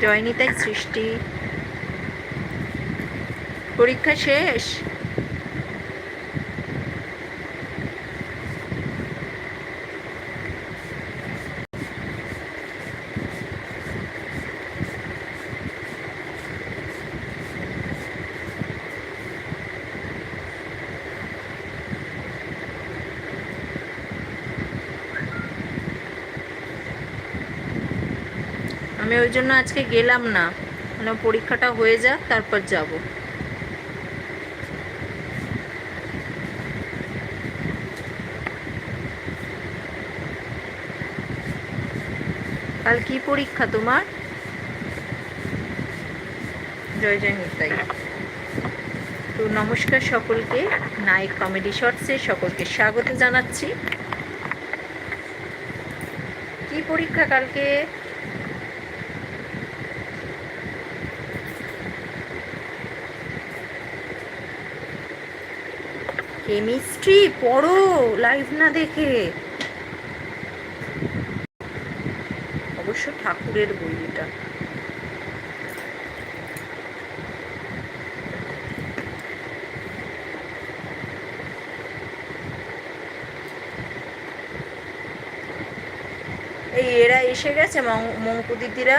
জয়নিতাই সৃষ্টি। পরীক্ষা শেষ? আমি ওই জন্য আজকে গেলাম না। মানে পরীক্ষাটা হয়ে যাক, তারপর যাব। কাল কি পরীক্ষা তোমার? জয় জয় নিতাই তো নমস্কার সকলকে। নায়ক কমেডি শর্টসে সকলকে স্বাগত জানাচ্ছি। কি পরীক্ষা কালকে? কেমিস্ট্রি পড়ো লাইভ না দেখে। অবশ্য ঠাকুরের বই এটা এই এরা এসে গেছে মঙ্কু দিদিরা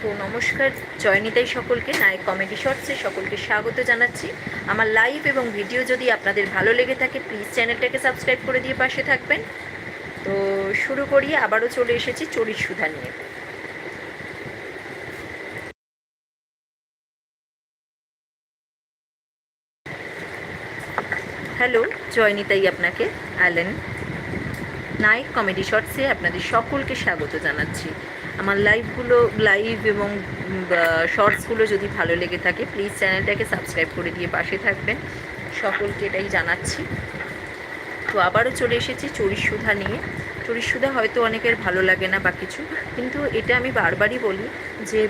তো নমস্কার, জয়নিতাই সকলকে, নায়ক কমেডি শর্টসে সকলকে স্বাগত জানাচ্ছি। আমার লাইভ এবং ভিডিও যদি আপনাদের ভালো লেগে থাকে প্লিজ চ্যানেলটাকে সাবস্ক্রাইব করে দিয়ে পাশে থাকবেন। তো শুরু করি, আবারও চলে এসেছি চরিত সুধা নিয়ে। হ্যালো, জয়নিতাই আপনাকে, অ্যালেন। নায়ক কমেডি শর্টসে আপনাদের সকলকে স্বাগত জানাচ্ছি। আমার লাইভগুলো লাইভ এবং শর্টসগুলো যদি ভালো লেগে থাকে প্লিজ চ্যানেলটাকে সাবস্ক্রাইব করে দিয়ে পাশে থাকবেন। সকলকে এটাই জানাচ্ছি। তো আবারও চলে এসেছি চরিসুধা নিয়ে। চরিসুধা হয়তো অনেকের ভালো লাগে না বা কিছু, কিন্তু এটা আমি বারবারই বলি যে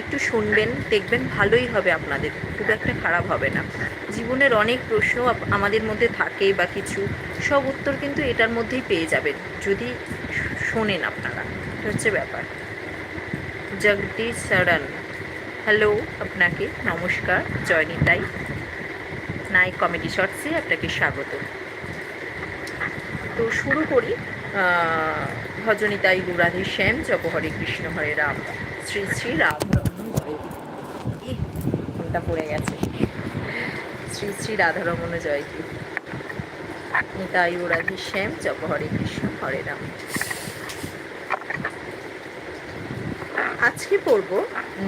একটু শুনবেন, দেখবেন ভালোই হবে আপনাদের, খুব একটা খারাপ হবে না। জীবনের অনেক প্রশ্ন আমাদের মধ্যে থাকে বা কিছু, সব উত্তর কিন্তু এটার মধ্যেই পেয়ে যাবেন, যদি শোনেন আপনারা। এটা হচ্ছে ব্যাপার। জগদীশ সারান। হ্যালো আপনাকে নমস্কার জয়নিতাই। নায়ক কমেডি শর্টসে আপনাকে স্বাগত। তো শুরু করি ভজনিতাই গুরাধে শ্যাম জপ হরে কৃষ্ণ হরে রাম। শ্রী শ্রী ইহ, ফোনটা পড়ে গেছে। শ্রী শ্রী রাধারমণ জয়। কি নিতাই রাধে শ্যাম জপ হরে কৃষ্ণ হরে রাম। আজকে পড়ব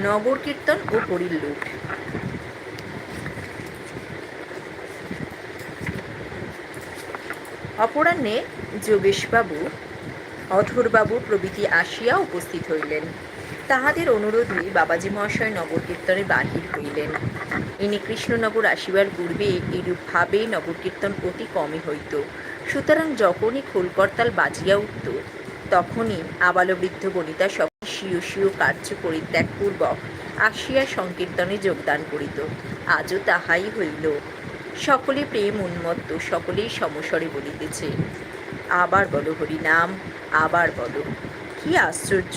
নগর কীর্তন ও হরির লুট অপরাহ্নে যোগেশবাবু অধরবাবু প্রভৃতি আসিয়া উপস্থিত হইলেন। তাহাদের অনুরোধে বাবাজি মহাশয় নগর কীর্তনে বাহির হইলেন। ইনি কৃষ্ণনগর আসিবার পূর্বে এরূপভাবে নগর কীর্তন অতি কমই হইত। সুতরাং যখনই খোলকর্তাল বাজিয়া উঠত, তখনই আবালবৃদ্ধ বনিতা সব স্বীয় স্বীয় কার্য পরিত্যাগপূর্বক আসিয়া সংকীর্তনে যোগদান করিত। আজও তাহাই হইল। সকলে প্রেম উন্মত্ত, সকলেই সমস্বরে বলিতেছে। আবার বলো হরি নাম আবার বলো। কি আশ্চর্য!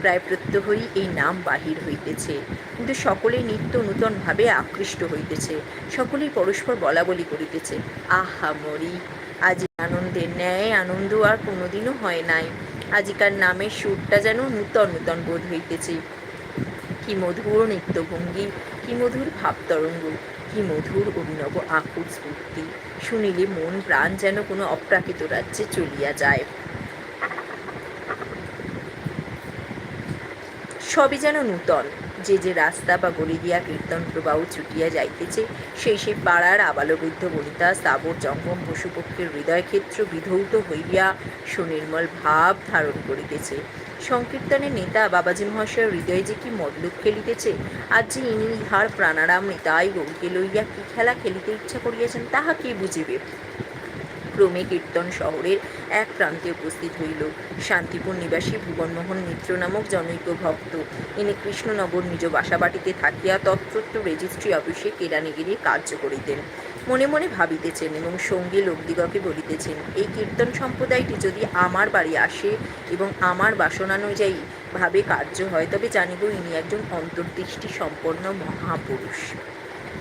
প্রায় প্রত্যহই এই নাম বাহির হইতেছে। কিন্তু সকলেই নিত্য নূতনভাবে আকৃষ্ট হইতেছে। সকলেই পরস্পর বলা বলি করিতেছে। আহা মরি! আজ আনন্দের ন্যায় আনন্দ আর কোনোদিনও হয় নাই। আজিকার নামের সুরটা যেন নূতন নূতন বোধ হইতেছে। কি মধুর নৃত্যভঙ্গি, কি মধুর ভাবতরঙ্গ, কি মধুর অভিনব আকুর স্ফূর্তি। শুনিলে মন প্রাণ যেন কোনো অপ্রাকৃত রাজ্যে চলিয়া যায়। সবই যেন নূতন। যে যে রাস্তা বা গলি দিয়া কীর্তন প্রবাহ ছুটিয়া যাইতেছে সেই সেই পাড়ার আবালবৃদ্ধ বনিতা স্থাবর জঙ্গম পশুপক্ষের হৃদয়ক্ষেত্র বিধৌত হইয়া সুনির্মল ভাব ধারণ করিতেছে। সংকীর্তনের নেতা বাবাজি মহাশয়ের হৃদয়ে যে কি মতলব খেলিতেছে আজ যে ইনি ইহার প্রাণারাম নেতাই গৌরকে লইয়া কি খেলা খেলিতে ইচ্ছা করিয়াছেন, তাহা কে বুঝিবে? ক্রমে কীর্তন শহরের এক প্রান্তে উপস্থিত হইল। শান্তিপুর নিবাসী ভুবনমোহন মিত্র নামক জনৈক ভক্ত। ইনি কৃষ্ণনগর নিজ বাসাবাটিতে থাকিয়া তত্ত্বত্ব রেজিস্ট্রি অফিসে কেরানিগিরি কার্য করিতেন। মনে মনে ভাবিতেছেন এবং সঙ্গী লোকদিগকে বলিতেছেন, এই কীর্তন সম্প্রদায়টি যদি আমার বাড়ি আসে এবং আমার বাসনানুযায়ী ভাবে কার্য হয়, তবে জানিব ইনি একজন অন্তর্দৃষ্টি সম্পন্ন মহাপুরুষ।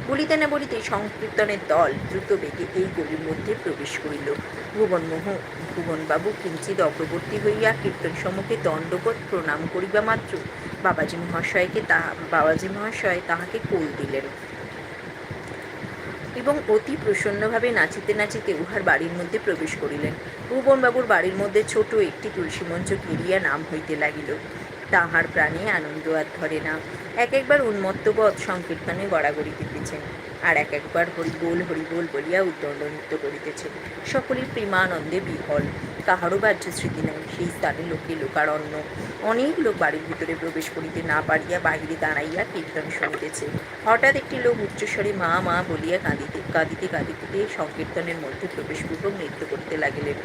বলিতে না বলিতে সংকীর্তনের দল দ্রুত বেগে এই গলির মধ্যে প্রবেশ করিল। ভুবনমোহ, ভুবনবাবু কিঞ্চিত অগ্রবর্তী হইয়া কীর্তন সম্মুখে দণ্ডবোধ প্রণাম করিবা মাত্র। বাবাজি মহাশয়কে তাহা বাবাজি মহাশয় তাহাকে কোল দিলেন এবং অতি প্রসন্নভাবে নাচিতে নাচিতে উহার বাড়ির মধ্যে প্রবেশ করিলেন। ভুবনবাবুর বাড়ির মধ্যে ছোট একটি তুলসী মঞ্চ গিরিয়া নাম হইতে লাগিল। তাহার প্রাণে আনন্দ আর ধরে না। এক একবার উন্মত্তবধ সংকীর্তনে গড়াগড়ি দিতেছেন, আর এক একবার হরিবোল হরিবোল বলিয়া উদ্দণ্ড নৃত্য করিতেছে সকলের প্রেমানন্দে বিহল, কাহারও বাহ্য স্মৃতি নাই, সেই স্থানে লোকে লোকারণ্য। অনেক লোক বাড়ির ভিতরে প্রবেশ করিতে না পারিয়া বাহিরে দাঁড়াইয়া কীর্তন শুনিতেছে। হঠাৎ একটি লোক উচ্চস্বরে মা মা বলিয়া কাঁদিতে কাঁদিতে কাঁদিতে সংকীর্তনের মধ্যে প্রবেশপূর্বক নৃত্য করিতে লাগিলেন।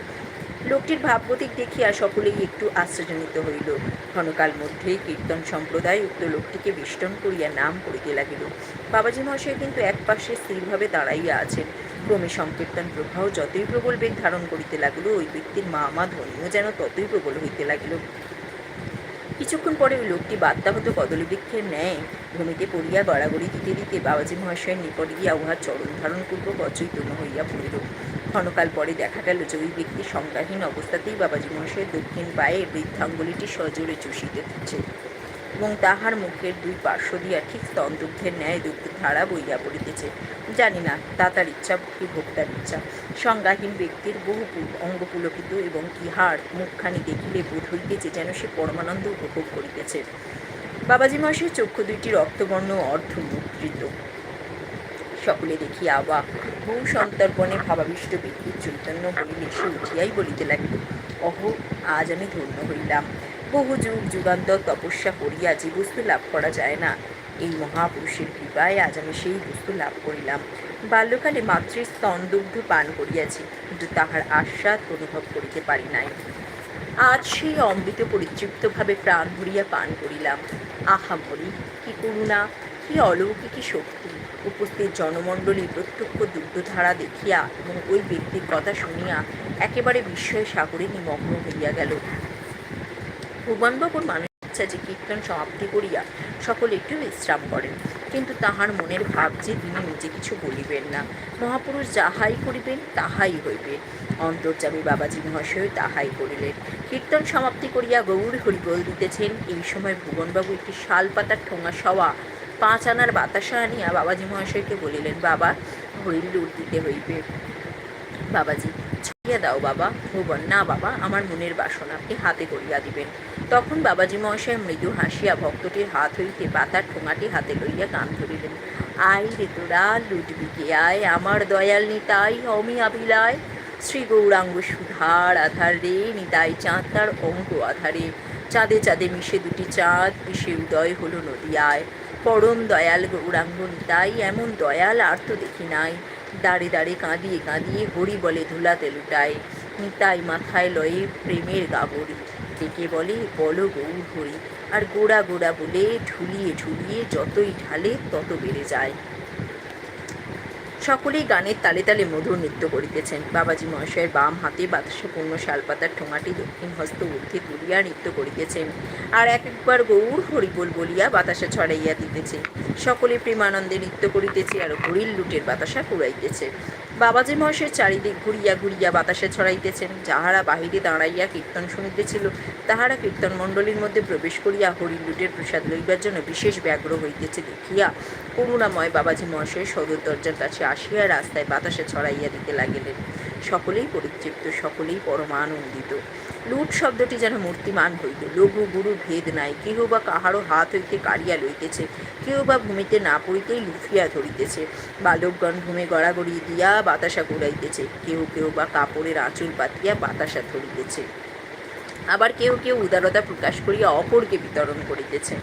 লোকটির ভাবগতিক দেখিয়া সকলেই একটু আশ্চর্যজনিত হইল। ক্ষণকাল মধ্যে কীর্তন সম্প্রদায় উক্ত লোকটিকে বেষ্টন করিয়া নাম করিতে লাগিল। বাবাজি মহাশয় কিন্তু এক পাশে স্থিরভাবে দাঁড়াইয়া আছেন। ক্রমে সংকীর্তন প্রবাহ যতই প্রবল বেগ ধারণ করিতে লাগিল, ওই ব্যক্তির মা মা ধ্বনিও যেন ততই প্রবল হইতে লাগিল। কিছুক্ষণ পরে ওই লোকটি বাত্যাহত কদলী বৃক্ষের ন্যায় ভূমিতে পড়িয়া গড়াগড়ি দিতে দিতে বাবাজি মহাশয়ের নিকট গিয়া উহার চরণ ধারণ পূর্বক অচৈতন্য হইয়া পড়িল। ক্ষণকাল পরে দেখা গেল যে ওই ব্যক্তি সংজ্ঞাহীন অবস্থাতেই বাবাজি মহাশয়ের দক্ষিণ পায়ে বৃদ্ধাঙ্গুলিটি সজোরে চুষিতেছে এবং তাহার মুখের দুই পার্শ্ব দিয়া ঠিক স্তনদুগ্ধের ন্যায় দুগ্ধ ধারা বইয়া পড়িতেছে। জানি না দাতার ইচ্ছা কি ভোক্তার ইচ্ছা। সংজ্ঞাহীন ব্যক্তির বহু অঙ্গ পুলকিত এবং ইহার মুখখানি দেখিলে বোধ হইতেছে যেন সে পরমানন্দ উপভোগ করিতেছে। বাবাজি মহাশয়ের চক্ষু দুইটি রক্তবর্ণ অর্ধ মুদ্রিত সকলে দেখিয়া অবাক বহু সন্তর্পণে ভাবাবিষ্ট ব্যক্তির চৈতন্য বলিলে, সে উঠিয়াই বলিতে লাগিল। অহ, আজ আমি ধন্য হইলাম। বহু যুগ যুগান্তর তপস্যা করিয়া যে বস্তু লাভ করা যায় না, এই মহাপুরুষের কৃপায় আজ আমি সেই বস্তু লাভ করিলাম। বাল্যকালে মাতৃ স্তনদুগ্ধ পান করিয়াছি, কিন্তু তাহার আস্বাদ অনুভব করিতে পারি নাই। আজ সেই অমৃত পরিতৃপ্তভাবে প্রাণ ভরিয়া পান করিলাম। আহা মরি কি করুণা, কি অলৌকিকী শক্তি। উপস্থিত জনমণ্ডলী প্রত্যক্ষ দুগ্ধধারা দেখিয়া এবং ওই ব্যক্তির কথা শুনিয়া একেবারে বিস্ময় সাগরে নিমগ্ন হইয়া গেল। ভুবনবাবুর মানুষ ইচ্ছা যে কীর্তন সমাপ্তি করিয়া সকলে একটু বিশ্রাম করেন। কিন্তু তাহার মনের ভাব যে তিনি নিজে কিছু বলিবেন না। মহাপুরুষ যাহাই করিবেন, তাহাই হইবে। অন্তর্যামী বাবাজি মহাশয় তাহাই করিলেন। কীর্তন সমাপ্তি করিয়া গৌর হরিবোল দিতেছেন। এই সময় ভুবনবাবু একটি শাল পাতার ঠোঙা সওয়া পাঁচ আনার বাতাসা আনিয়া বাবাজি মহাশয়কে বলিলেন, বাবা হরিল লুট দিতে হইবে। বাবাজি ছড়িয়া দাও বাবা, ভুবন। না বাবা, আমার মনের বাসনা আপনি হাতে করিয়া দিবেন। তখন বাবাজি মহাশয় মৃদু হাসিয়া ভক্তটির হাত হইতে পাতার ঠোঙাটি হাতে লইয়া গান ধরিলেন আই রে তোরা লুটবি কে আয়। আমার দয়াল নিতাই, অমি আবিলায়। শ্রী গৌরাঙ্গ সুধার আধার রে নিতাই চাঁদ তার অঙ্গ আধারে। চাঁদে চাঁদে মিশে দুটি চাঁদ, মিশে উদয় হলো নদিয়ায় পরম দয়াল গৌরাঙ্গন, তাই এমন দয়াল আর তো দেখি নাই। দাঁড়ে দাঁড়ে কাঁদিয়ে কাঁদিয়ে হরি বলে ধুলাতে লুটায়। তাই মাথায় লয়ে প্রেমের গাবরি ডেকে বলে, বলো গৌর হরি। আর গোড়া গোড়া বলে ঢুলিয়ে ঢুলিয়ে যতই ঢালে তত বেড়ে যায়। সকলেই গানের তালে তালে মধুর নৃত্য করিতেছেন। বাবাজি মহাশয়ের বাম হাতে বাতাসে পূর্ণ শালপাতার ঠোঙাটি দক্ষিণ হস্ত ঊর্ধ্বে তুলিয়া নৃত্য করিতেছেন। আর এক একবার গৌর হরিবোল বলিয়া বাতাসা ছড়াইয়া দিতেছে। সকলে প্রেমানন্দে নৃত্য করিতেছে আর হরিল লুটের বাতাসা কুড়াইতেছে বাবাজি মহাশয় চারিদিক ঘুরিয়া ঘুরিয়া বাতাসে ছড়াইতেছেন। যাহারা বাহিরে দাঁড়াইয়া কীর্তন শুনিতেছিল, তাহারা কীর্তন মণ্ডলীর মধ্যে প্রবেশ করিয়া হরি লুটের প্রসাদ লইবার জন্য বিশেষ ব্যগ্র হইতেছে দেখিয়া করুণাময় বাবাজি মহাশয় সদর দরজার কাছে আসিয়া রাস্তায় বাতাসে ছড়াইয়া দিতে লাগিলেন। সকলেই পরিতৃপ্ত, সকলেই পরমানন্দিত। লুট শব্দটি যেন মূর্তিমান হইল। লঘু গুরু ভেদ নাই। কেহ বা কাহারও হাত হইতে কাড়িয়া লইতেছে। কেউ বা ভূমিতে না পড়িতেই লুফিয়া ধরিতেছে। বালকগণ ভূমে গড়াগড়ি দিয়া বাতাসা কুড়াইতেছে কেউ কেউ বা কাপড়ের আঁচল পাতিয়া বাতাসা ধরিতেছে। আবার কেউ কেউ উদারতা প্রকাশ করিয়া অপরকে বিতরণ করিতেছে।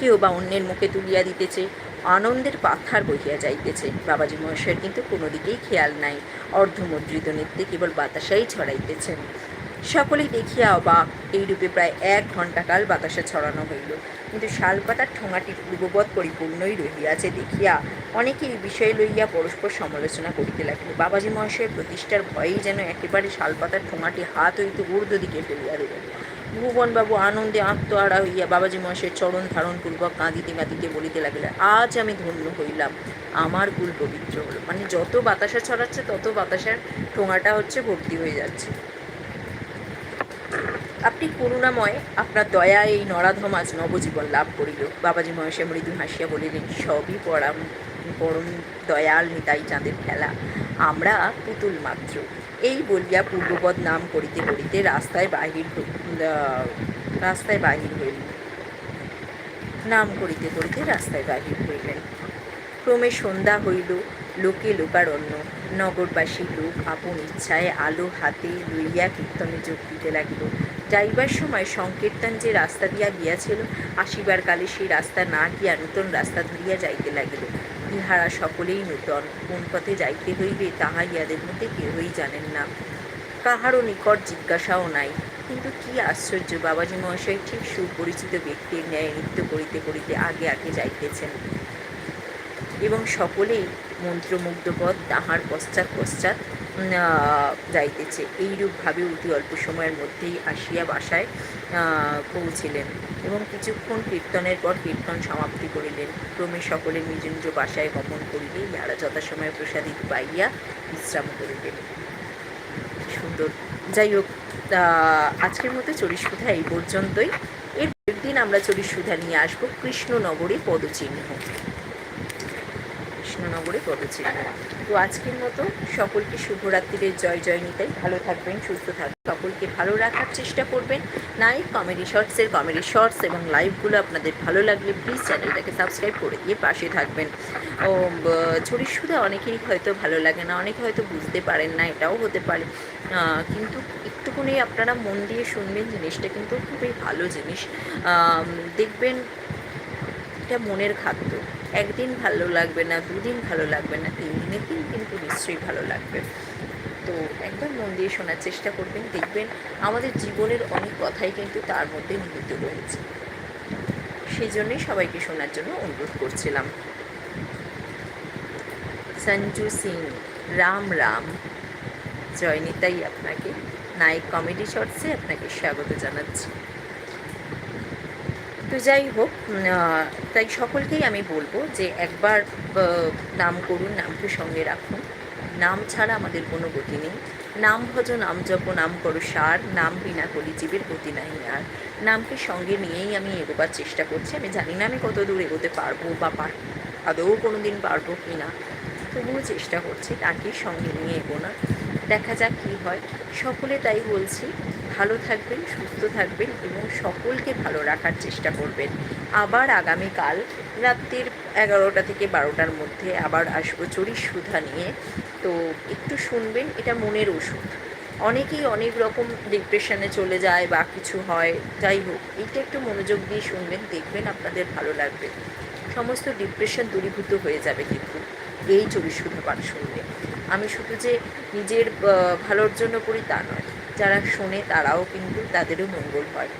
কেউ বা অন্যের মুখে তুলিয়া দিতেছে। আনন্দের পাথার বহিয়া যাইতেছে। বাবাজি মহাশয়ের কিন্তু কোনো দিকেই খেয়াল নাই। অর্ধমুদ্রিত নৃত্যে কেবল বাতাসাই ছড়াইতেছেন। সকলেই দেখিয়া অবাক, এইরূপে প্রায় এক ঘণ্টাকাল বাতাসা ছড়ানো হইল। কিন্তু শালপাতার ঠোঙাটি পূর্ববৎ পরিপূর্ণই রহিয়াছে দেখিয়া অনেকে এই বিষয় লইয়া পরস্পর সমালোচনা করিতে লাগিল বাবাজি মহাশয়ের প্রতিষ্ঠার ভয়েই যেন একেবারে শালপাতার ঠোঙাটি হাত হইতে ঊর্ধ্ব দিকে ফেলিয়া দিলেন। ভুবনবাবু আনন্দে আত্মহারা হইয়া বাবাজি মহাশয়ের চরণ ধারণপূর্বক কাঁদিতে কাঁদিতে বলিতে লাগিলেন আজ আমি ধন্য হইলাম। আমার কুল পবিত্র হলো। মানে যত বাতাসা ছড়াচ্ছে তত বাতাসার ঠোঙাটা হচ্ছে ভর্তি হয়ে যাচ্ছে। আপনি করুণাময় আপনার দয়া এই নরাধম আজ নবজীবন লাভ করিল। বাবাজি মহেশে মৃদু হাসিয়া বলিলেন সবই পরাম পরম দয়াল নিতাই চাঁদের খেলা। আমরা পুতুল মাত্র। এই বলিয়া পূর্বপদ নাম করিতে করিতে রাস্তায় বাহির হই- আহ, রাস্তায় বাহির হইল নাম করিতে করিতে রাস্তায় বাহির হইলেন। ক্রমে সন্ধ্যা হইল, লোকে লোকারণ্য, নগরবাসী লোক আপন ইচ্ছায় আলো হাতে লইয়া কীর্তনে যোগ দিতে লাগিল। যাইবার সময় সংকীর্তন যে রাস্তা দিয়া গিয়াছিল, আসিবার কালে সেই রাস্তা না গিয়া নূতন রাস্তা ধরিয়া যাইতে লাগিল। ইহারা সকলেই নূতন, কোন পথে যাইতে হইবে তাহা ইহাদের মধ্যে কেহই জানেন না। কাহারও নিকট জিজ্ঞাসাও নাই। কিন্তু কি আশ্চর্য, বাবাজি মহাশয় ঠিক সুপরিচিত ব্যক্তির ন্যায় নৃত্য করিতে করিতে আগে আগে যাইতেছেন। এবং সকলেই মন্ত্রমুগ্ধপদ তাহার পশ্চাৎ পশ্চাৎ যাইতেছে। এইরূপভাবে অতি অল্প সময়ের মধ্যেই আসিয়া বাসায় পৌঁছিলেন এবং কিছুক্ষণ কীর্তনের পর কীর্তন সমাপ্তি করিলেন। ক্রমে সকলে নিজ নিজ বাসায় গমন করিলে ইহারা যথাসময়ে প্রসাদিত পাইয়া বিশ্রাম করিলেন। সুন্দর যাই হোক আজকের মতো চরিসুধা এই পর্যন্তই। এর পরের দিন আমরা চরিসুধা নিয়ে আসব কৃষ্ণনগরে পদচিহ্ন। কৃষ্ণনগরে পদচিহ্ন। তো আজকের মতো সকলকে শুভরাত্রির জয় জয় নিতাই ভালো থাকবেন, সুস্থ থাকবেন। সকলকে ভালো রাখার চেষ্টা করবেন। নাই কমেডি শর্টসের কমেডি শর্টস এবং লাইভগুলো আপনাদের ভালো লাগলে প্লিজ চ্যানেলটাকে সাবস্ক্রাইব করে দিয়ে পাশে থাকবেন। ও ছড়ির সুধা অনেকেরই হয়তো ভালো লাগে না, অনেকে হয়তো বুঝতে পারেন না, এটাও হতে পারে। কিন্তু একটুখানি আপনারা মন দিয়ে শুনবেন জিনিসটা কিন্তু খুবই ভালো জিনিস। দেখবেন এটা মনের খাদ্য। একদিন ভালো লাগবে না, দুদিন ভালো লাগবে না, তিন দিনের দিন কিন্তু নিশ্চয়ই ভালো লাগবে। তো একবার মন দিয়ে শোনার চেষ্টা করবেন, দেখবেন আমাদের জীবনের অনেক কথাই কিন্তু তার মধ্যে নিহিত রয়েছে। সেই জন্যই সবাইকে শোনার জন্য অনুরোধ করছিলাম। সঞ্জু সিং, রাম রাম। জয়নিতাই আপনাকে নায়ক কমেডি শর্টসে আপনাকে স্বাগত জানাচ্ছি। তো যাই হোক তাই সকলকেই আমি বলব যে একবার নাম করুন, নামকে সঙ্গে রাখুন। নাম ছাড়া আমাদের কোনো গতি নেই। নাম ভজ, নাম জপ, নাম করো সার, নাম বিনা কলি জীবের গতি নাই আর। নামকে সঙ্গে নিয়েই আমি এগোবার চেষ্টা করছি। আমি জানি না আমি কত দূর এগোতে পারব বা পার, আদৌ কোনো দিন পারব কি না তবুও চেষ্টা করছি, তাকে সঙ্গে নিয়ে এগোনোর দেখা যাক কী হয়। সকলে তাই বলছি, ভালো থাকবেন, সুস্থ থাকবেন এবং সকলকে ভালো রাখার চেষ্টা করবেন। আবার আগামীকাল রাত্রির এগারোটা থেকে বারোটার মধ্যে আবার আসব চড়ির সুধা নিয়ে। তো একটু শুনবেন, এটা মনের ওষুধ। অনেকেই অনেক রকম ডিপ্রেশনে চলে যায় বা কিছু হয়, যাই হোক, এইটা একটু মনোযোগ দিয়ে শুনবেন, দেখবেন আপনাদের ভালো লাগবে। সমস্ত ডিপ্রেশন দূরীভূত হয়ে যাবে কিন্তু। এই চরিশুধা পাঠ শুনলে। আমি শুধু যে নিজের ভালোর জন্য করি তা নয়, যারা শোনে তারাও কিন্তু তাদেরও মঙ্গল হয়।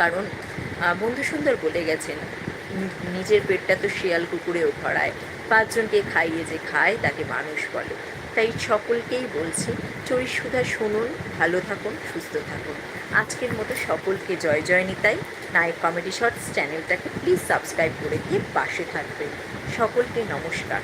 কারণ বন্ধু সুন্দর বলে গেছেন, নিজের পেটটা তো শিয়াল কুকুরেও ভরায়, পাঁচজনকে খাইয়ে যে খায় তাকে মানুষ বলে। তাই সকলকেই বলছি চরিশুধা শুনুন, ভালো থাকুন, সুস্থ থাকুন। আজকের মতো সকলকে জয় জয় নিতাই নায়ক কমেডি শর্টস চ্যানেলটাকে প্লিজ সাবস্ক্রাইব করে দিয়ে পাশে থাকবেন। সকলকে নমস্কার।